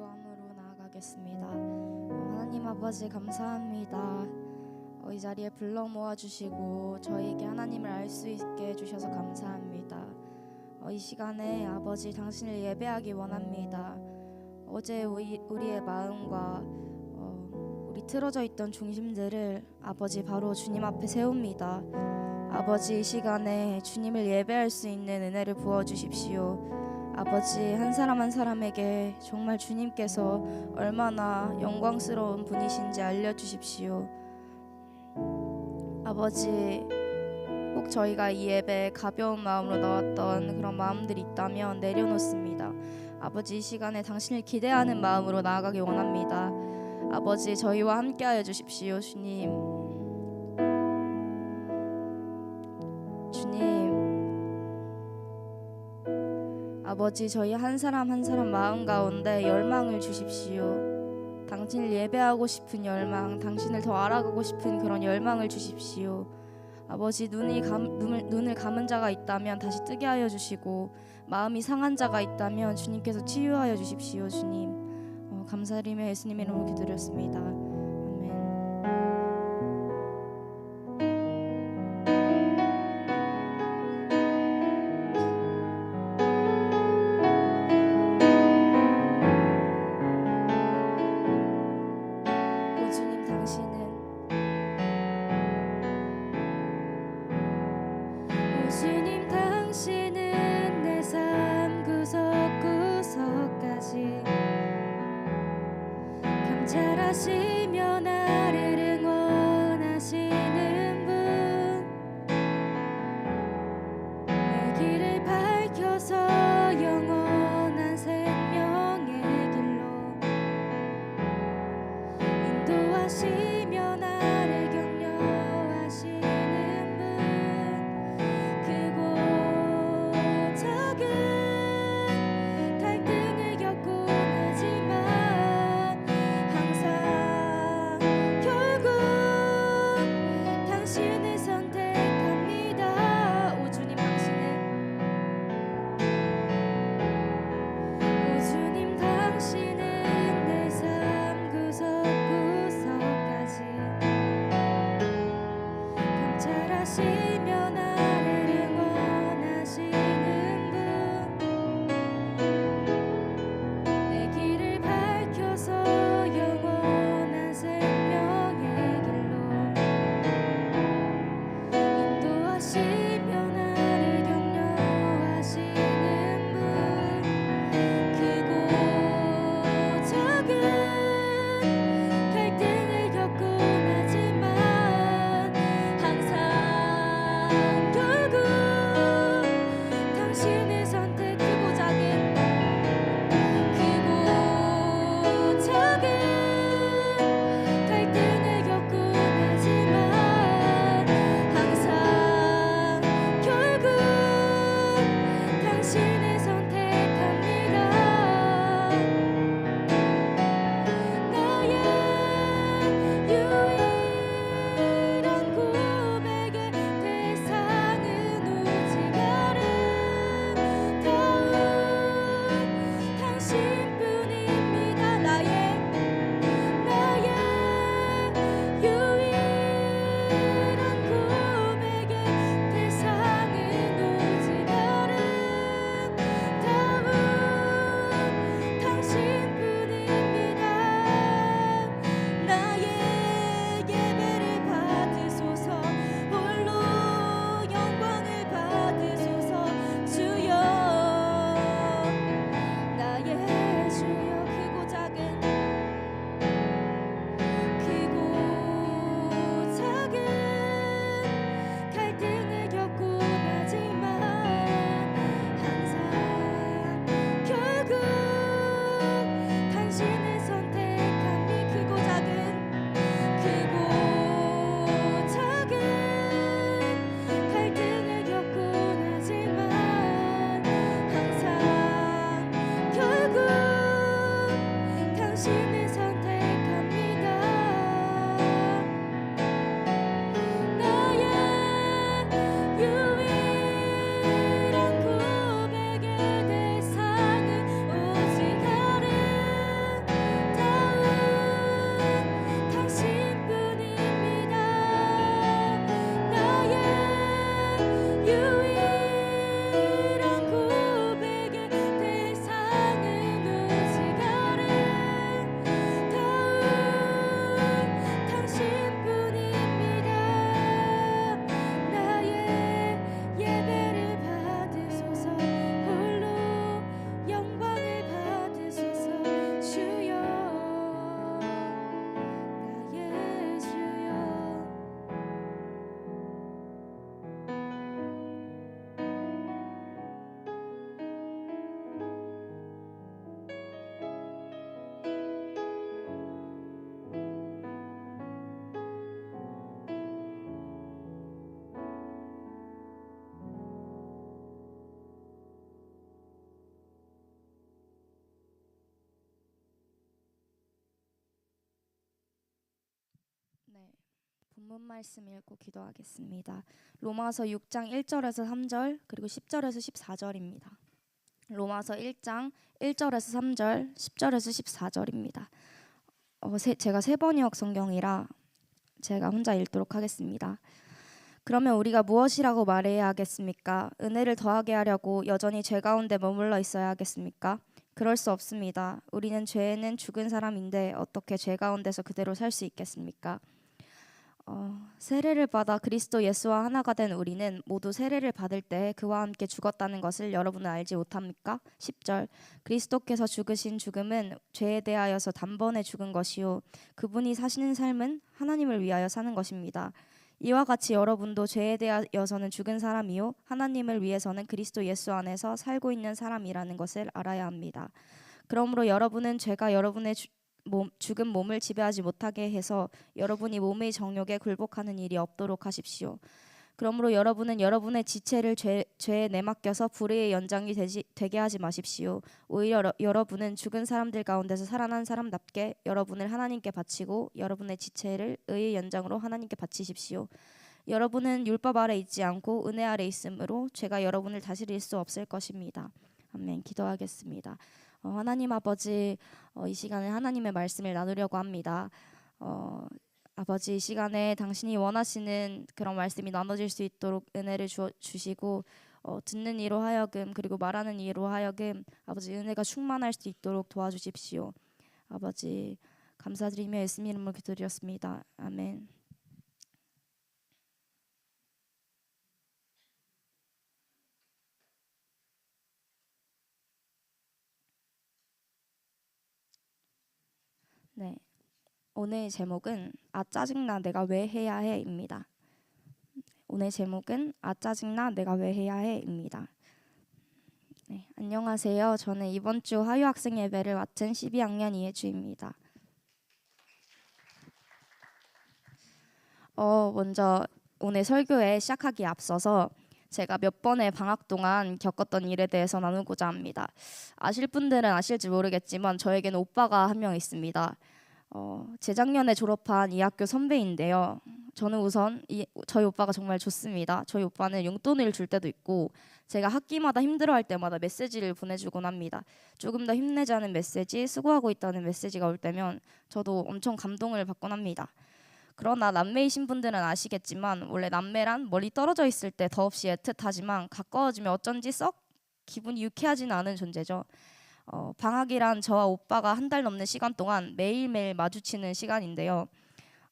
기도함으로 나아가겠습니다. 어, 하나님 아버지 감사합니다. 어, 이 자리에 불러 모아 주시고 저에게 하나님을 알 수 있게 해 주셔서 감사합니다. 어, 이 시간에 아버지 당신을 예배하기 원합니다. 어제 우리, 우리의 마음과 어, 우리 틀어져 있던 중심들을 아버지 바로 주님 앞에 세웁니다. 아버지 이 시간에 주님을 예배할 수 있는 은혜를 부어 주십시오. 아버지 한 사람 한 사람에게 정말 주님께서 얼마나 영광스러운 분이신지 알려 주십시오. 아버지 꼭 저희가 이 예배에 가벼운 마음으로 나왔던 그런 마음들이 있다면 내려놓습니다. 아버지 이 시간에 당신을 기대하는 마음으로 나아가기 원합니다. 아버지 저희와 함께하여 주십시오. 주님. 아버지 저희 한 사람 한 사람 마음 가운데 열망을 주십시오. 당신을 예배하고 싶은 열망, 당신을 더 알아가고 싶은 그런 열망을 주십시오. 아버지 눈이 감, 눈을, 눈을 감은 자가 있다면 다시 뜨게 하여 주시고 마음이 상한 자가 있다면 주님께서 치유하여 주십시오, 주님. 어, 감사드리며 예수님 이름으로 기도드렸습니다. 본문 말씀 읽고 기도하겠습니다. 로마서 6장 1절에서 3절 그리고 10절에서 14절입니다. 로마서 1장 1절에서 3절, 10절에서 14절입니다. 어, 세, 제가 세 번역 성경이라 제가 혼자 읽도록 하겠습니다. 그러면 우리가 무엇이라고 말해야 하겠습니까? 은혜를 더하게 하려고 여전히 죄 가운데 머물러 있어야 하겠습니까? 그럴 수 없습니다. 우리는 죄에는 죽은 사람인데 어떻게 죄 가운데서 그대로 살 수 있겠습니까? 어, 세례를 받아 그리스도 예수와 하나가 된 우리는 모두 세례를 받을 때 그와 함께 죽었다는 것을 여러분은 알지 못합니까? 10절 그리스도께서 죽으신 죽음은 죄에 대하여서 단번에 죽은 것이요 그분이 사시는 삶은 하나님을 위하여 사는 것입니다. 이와 같이 여러분도 죄에 대하여서는 죽은 사람이요 하나님을 위해서는 그리스도 예수 안에서 살고 있는 사람이라는 것을 알아야 합니다. 그러므로 여러분은 죄가 여러분의 주, 몸, 죽은 몸을 지배하지 못하게 해서 여러분이 몸의 정욕에 굴복하는 일이 없도록 하십시오. 그러므로 여러분은 여러분의 지체를 죄, 죄에 내맡겨서 불의의 연장이 되지, 되게 하지 마십시오. 오히려 러, 여러 분은 죽은 사람들 가운데서 살아난 사람답게 여러분을 하나님께 바치고 여러분의 지체를 의의 연장으로 하나님께 바치십시오. 여러분은 율법 아래 있지 않고 은혜 아래 있으므로 죄가 여러분을 다스릴 수 없을 것입니다. 아멘. 기도하겠습니다. 어, 하나님 아버지 어, 이 시간에 하나님의 말씀을 나누려고 합니다. 어, 아버지 이 시간에 당신이 원하시는 그런 말씀이 나눠질 수 있도록 은혜를 주, 주시고 어, 듣는 이로 하여금 그리고 말하는 이로 하여금 아버지 은혜가 충만할 수 있도록 도와주십시오. 아버지 감사드리며 예수님 이름으로 기도드렸습니다. 아멘. 네. 오늘 제목은 아 짜증나 내가 왜 해야 해입니다. 오늘 제목은 아 짜증나 내가 왜 해야 해입니다. 네, 안녕하세요. 저는 이번 주 화요 학생 예배를 맡은 12학년 이혜주입니다. 어, 먼저 오늘 설교에 시작하기 앞서서 제가 몇 번의 방학 동안 겪었던 일에 대해서 나누고자 합니다. 아실 분들은 아실지 모르겠지만 저에게는 오빠가 한 명 있습니다. 어, 재작년에 졸업한 이 학교 선배인데요. 저는 우선 이, 저희 오빠가 정말 좋습니다. 저희 오빠는 용돈을 줄 때도 있고 제가 학기마다 힘들어할 때마다 메시지를 보내주곤 합니다. 조금 더 힘내자는 메시지, 수고하고 있다는 메시지가 올 때면 저도 엄청 감동을 받곤 합니다. 그러나 남매이신 분들은 아시겠지만 원래 남매란 멀리 떨어져 있을 때 더없이 애틋하지만 가까워지면 어쩐지 썩 기분이 유쾌하지는 않은 존재죠. 어, 방학이란 저와 오빠가 한 달 넘는 시간 동안 매일매일 마주치는 시간인데요.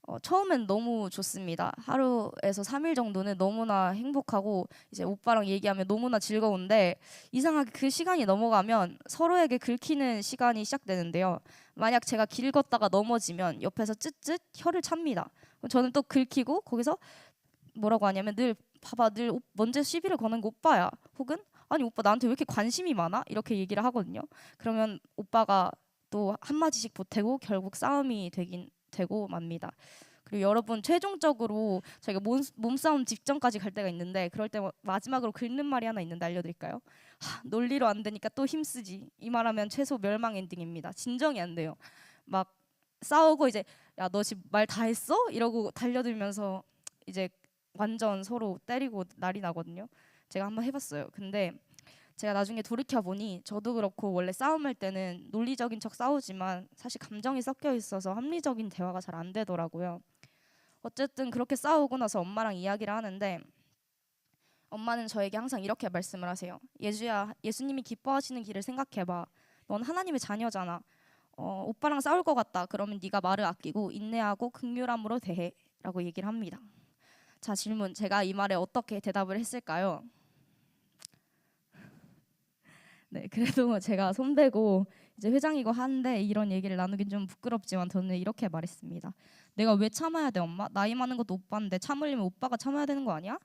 어, 처음엔 너무 좋습니다. 하루에서 3일 정도는 너무나 행복하고 이제 오빠랑 얘기하면 너무나 즐거운데 이상하게 그 시간이 넘어가면 서로에게 긁히는 시간이 시작되는데요. 만약 제가 길 걷다가 넘어지면 옆에서 쯧쯧 혀를 찹니다. 저는 또 긁히고 거기서 뭐라고 하냐면 늘 봐봐 늘 먼저 시비를 거는 거 오빠야 혹은 아니 오빠 나한테 왜 이렇게 관심이 많아? 이렇게 얘기를 하거든요. 그러면 오빠가 또 한마디씩 보태고 결국 싸움이 되긴 되고 맙니다. 그리고 여러분 최종적으로 저희가 몸, 몸싸움 직전까지 갈 때가 있는데 그럴 때 마지막으로 긁는 말이 하나 있는데 알려드릴까요? 하, 논리로 안 되니까 또 힘쓰지 이 말하면 최소 멸망 엔딩입니다. 진정이 안 돼요. 막 싸우고 이제 야 너 지금 말 다 했어? 이러고 달려들면서 이제 완전 서로 때리고 날이 나거든요. 제가 한번 해봤어요. 근데 제가 나중에 돌이켜 보니 저도 그렇고 원래 싸움할 때는 논리적인 척 싸우지만 사실 감정이 섞여 있어서 합리적인 대화가 잘 안 되더라고요. 어쨌든 그렇게 싸우고 나서 엄마랑 이야기를 하는데 엄마는 저에게 항상 이렇게 말씀을 하세요. 예주야, 예수님이 기뻐하시는 길을 생각해봐. 넌 하나님의 자녀잖아. 어, 오빠랑 싸울 것 같다. 그러면 네가 말을 아끼고 인내하고 극률함으로 대해라고 얘기를 합니다. 자 질문, 제가 이 말에 어떻게 대답을 했을까요? 네, 그래도 제가 선배고 이제 회장이고 한데 이런 얘기를 나누긴 좀 부끄럽지만 저는 이렇게 말했습니다. 내가 왜 참아야 돼, 엄마? 나이 많은 것도 오빠인데 참으려면 오빠가 참아야 되는 거 아니야?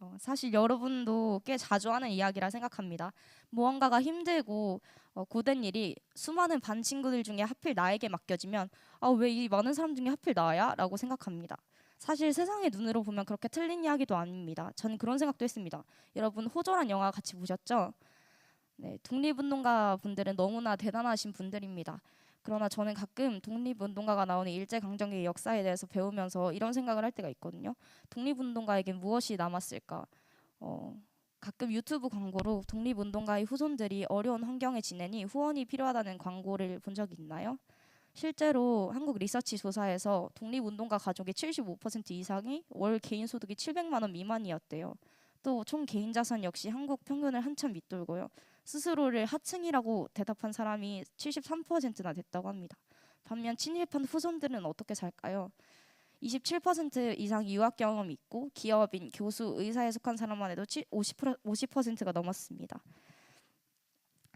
어, 사실 여러분도 꽤 자주 하는 이야기라 생각합니다. 무언가가 힘들고 어, 고된 일이 수많은 반 친구들 중에 하필 나에게 맡겨지면 아, 왜 이 많은 사람 중에 하필 나야? 라고 생각합니다. 사실 세상의 눈으로 보면 그렇게 틀린 이야기도 아닙니다. 저는 그런 생각도 했습니다. 여러분 호조란 영화 같이 보셨죠? 네, 독립운동가 분들은 너무나 대단하신 분들입니다. 그러나 저는 가끔 독립운동가가 나오는 일제강점기의 역사에 대해서 배우면서 이런 생각을 할 때가 있거든요. 독립운동가에겐 무엇이 남았을까? 어, 가끔 유튜브 광고로 독립운동가의 후손들이 어려운 환경에 지내니 후원이 필요하다는 광고를 본 적이 있나요? 실제로 한국 리서치 조사에서 독립운동가 가족의 75% 이상이 월 개인 소득이 700만 원 미만이었대요. 또 총 개인 자산 역시 한국 평균을 한참 밑돌고요. 스스로를 하층이라고 대답한 사람이 73%나 됐다고 합니다. 반면 친일파 후손들은 어떻게 살까요? 27% 이상 유학 경험이 있고 기업인, 교수, 의사에 속한 사람만 해도 50%, 50%가 넘었습니다.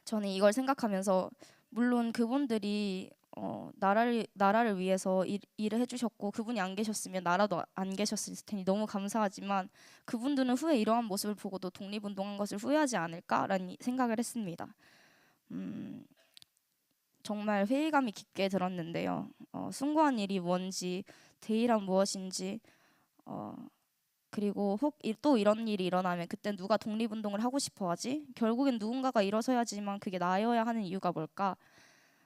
저는 이걸 생각하면서 물론 그분들이 어, 나라를 나라를 위해서 일, 일을 해주셨고 그분이 안 계셨으면 나라도 안 계셨을 테니 너무 감사하지만 그분들은 후에 이러한 모습을 보고도 독립운동한 것을 후회하지 않을까라는 생각을 했습니다. 음, 정말 회의감이 깊게 들었는데요. 어, 숭고한 일이 뭔지, 대의란 무엇인지, 어, 그리고 혹 또 이런 일이 일어나면 그때 누가 독립운동을 하고 싶어하지? 결국엔 누군가가 일어서야지만 그게 나여야 하는 이유가 뭘까?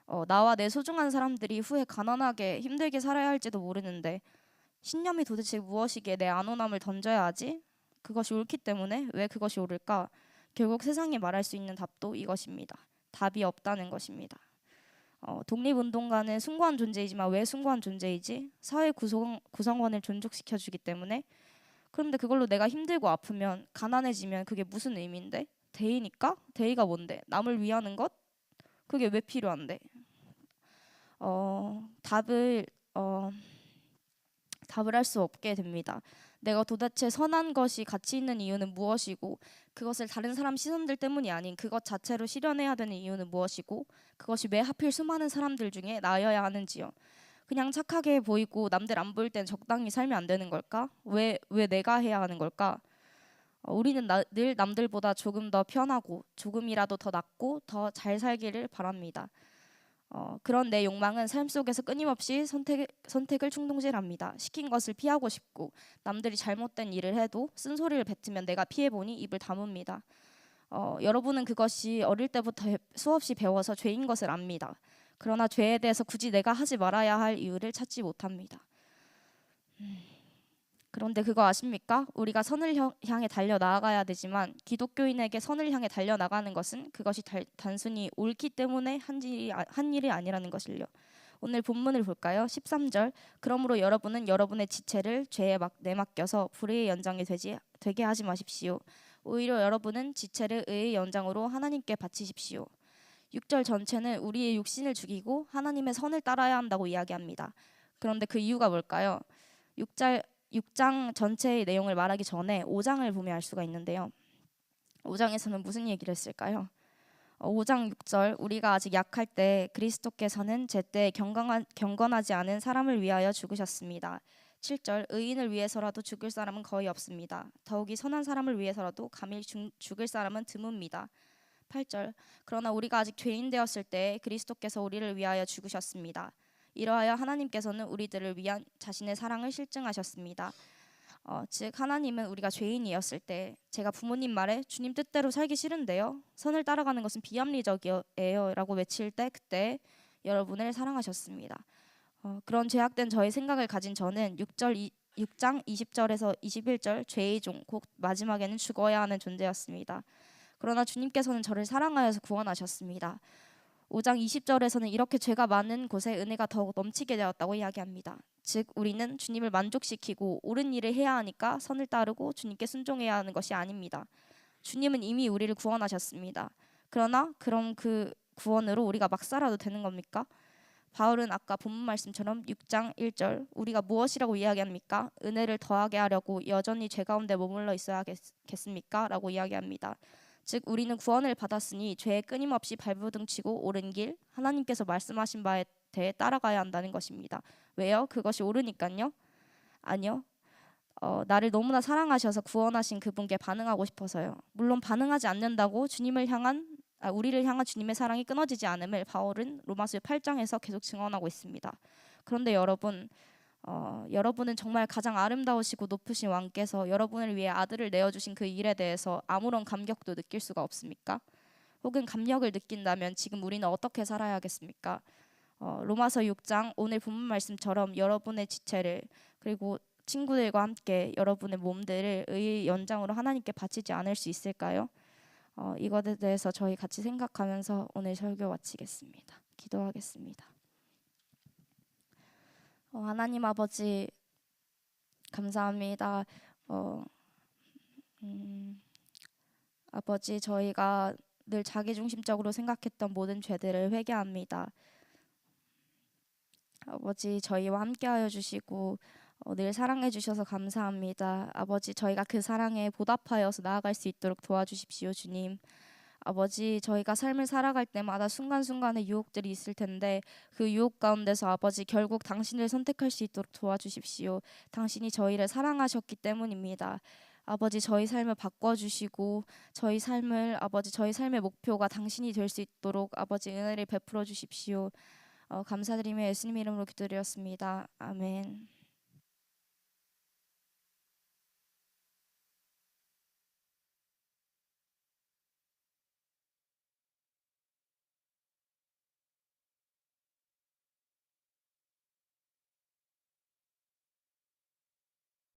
어, 나와 내 소중한 사람들이 후에 가난하게 힘들게 살아야 할지도 모르는데 신념이 도대체 무엇이기에 내 안온함을 던져야 하지? 그것이 옳기 때문에 왜 그것이 옳을까? 결국 세상이 말할 수 있는 답도 이것입니다. 답이 없다는 것입니다. 어, 독립운동가는 숭고한 존재이지만 왜 숭고한 존재이지? 사회 구성, 구성원을 존중시켜주기 때문에 그런데 그걸로 내가 힘들고 아프면 가난해지면 그게 무슨 의미인데? 대의니까? 대의가 뭔데? 남을 위하는 것? 그게 왜 필요한데? 어, 답을 어, 답을 할 수 없게 됩니다. 내가 도대체 선한 것이 가치 있는 이유는 무엇이고 그것을 다른 사람 시선들 때문이 아닌 그것 자체로 실현해야 되는 이유는 무엇이고 그것이 왜 하필 수많은 사람들 중에 나여야 하는지요. 그냥 착하게 보이고 남들 안 보일 땐 적당히 살면 안 되는 걸까? 왜 왜 내가 해야 하는 걸까? 어, 우리는 나, 늘 남들보다 조금 더 편하고 조금이라도 더 낫고 더 잘 살기를 바랍니다. 어, 그런 내 욕망은 삶 속에서 끊임없이 선택, 선택을 충동질합니다. 시킨 것을 피하고 싶고 남들이 잘못된 일을 해도 쓴소리를 뱉으면 내가 피해보니 입을 다뭅니다. 어, 여러분은 그것이 어릴 때부터 수없이 배워서 죄인 것을 압니다. 그러나 죄에 대해서 굳이 내가 하지 말아야 할 이유를 찾지 못합니다. 음. 그런데 그거 아십니까? 우리가 선을 향해 달려 나아가야 되지만 기독교인에게 선을 향해 달려 나가는 것은 그것이 달, 단순히 옳기 때문에 한 일이, 한 일이 아니라는 것을요. 오늘 본문을 볼까요? 13절. 그러므로 여러분은 여러분의 지체를 죄에 막 내맡겨서 불의의 연장이 되지 되게 하지 마십시오. 오히려 여러분은 지체를 의의 연장으로 하나님께 바치십시오. 6절 전체는 우리의 육신을 죽이고 하나님의 선을 따라야 한다고 이야기합니다. 그런데 그 이유가 뭘까요? 6절 6장 전체의 내용을 말하기 전에 5장을 보면 알 수가 있는데요. 5장에서는 무슨 얘기를 했을까요? 5장 어, 6절 우리가 아직 약할 때 그리스도께서는 제때 경건하지 않은 사람을 위하여 죽으셨습니다. 7절 의인을 위해서라도 죽을 사람은 거의 없습니다. 더욱이 선한 사람을 위해서라도 감히 죽을 사람은 드뭅니다. 8절 그러나 우리가 아직 죄인 되었을 때 그리스도께서 우리를 위하여 죽으셨습니다. 이러하여 하나님께서는 우리들을 위한 자신의 사랑을 실증하셨습니다. 어, 즉 하나님은 우리가 죄인이었을 때 제가 부모님 말에 주님 뜻대로 살기 싫은데요. 선을 따라가는 것은 비합리적이에요라고 외칠 때 그때 여러분을 사랑하셨습니다. 어, 그런 죄악된 저의 생각을 가진 저는 6절 이, 6장 20절에서 21절 죄의 종, 곧 마지막에는 죽어야 하는 존재였습니다. 그러나 주님께서는 저를 사랑하여서 구원하셨습니다. 5장 20절에서는 이렇게 죄가 많은 곳에 은혜가 더욱 넘치게 되었다고 이야기합니다. 즉 우리는 주님을 만족시키고 옳은 일을 해야 하니까 선을 따르고 주님께 순종해야 하는 것이 아닙니다. 주님은 이미 우리를 구원하셨습니다. 그러나 그럼 그 구원으로 우리가 막 살아도 되는 겁니까? 바울은 아까 본문 말씀처럼 6장 1절 우리가 무엇이라고 이야기합니까? 은혜를 더하게 하려고 여전히 죄 가운데 머물러 있어야겠습니까? 라고 이야기합니다. 즉 우리는 구원을 받았으니 죄에 끊임없이 발부둥치고 옳은 길 하나님께서 말씀하신 바에 대해 따라가야 한다는 것입니다. 왜요? 그것이 옳으니까요? 아니요. 어, 나를 너무나 사랑하셔서 구원하신 그분께 반응하고 싶어서요. 물론 반응하지 않는다고 주님을 향한 아, 우리를 향한 주님의 사랑이 끊어지지 않음을 바울은 로마서 8장에서 계속 증언하고 있습니다. 그런데 여러분 어, 여러분은 정말 가장 아름다우시고 높으신 왕께서 여러분을 위해 아들을 내어주신 그 일에 대해서 아무런 감격도 느낄 수가 없습니까? 혹은 감격을 느낀다면 지금 우리는 어떻게 살아야겠습니까? 어, 로마서 6장 오늘 본문 말씀처럼 여러분의 지체를 그리고 친구들과 함께 여러분의 몸들을 의의 연장으로 하나님께 바치지 않을 수 있을까요? 어, 이것에 대해서 저희 같이 생각하면서 오늘 설교 마치겠습니다. 기도하겠습니다. 어, 하나님 아버지 감사합니다. 어, 음, 아버지 저희가 늘 자기중심적으로 생각했던 모든 죄들을 회개합니다. 아버지 저희와 함께하여 주시고 어, 늘 사랑해 주셔서 감사합니다. 아버지 저희가 그 사랑에 보답하여서 나아갈 수 있도록 도와주십시오 주님. 아버지 저희가 삶을 살아갈 때마다 순간순간의 유혹들이 있을 텐데 그 유혹 가운데서 아버지 결국 당신을 선택할 수 있도록 도와주십시오. 당신이 저희를 사랑하셨기 때문입니다. 아버지 저희 삶을 바꿔주시고 저희 삶을 아버지 저희 삶의 목표가 당신이 될 수 있도록 아버지 은혜를 베풀어 주십시오. 어, 감사드리며 예수님 이름으로 기도드렸습니다. 아멘.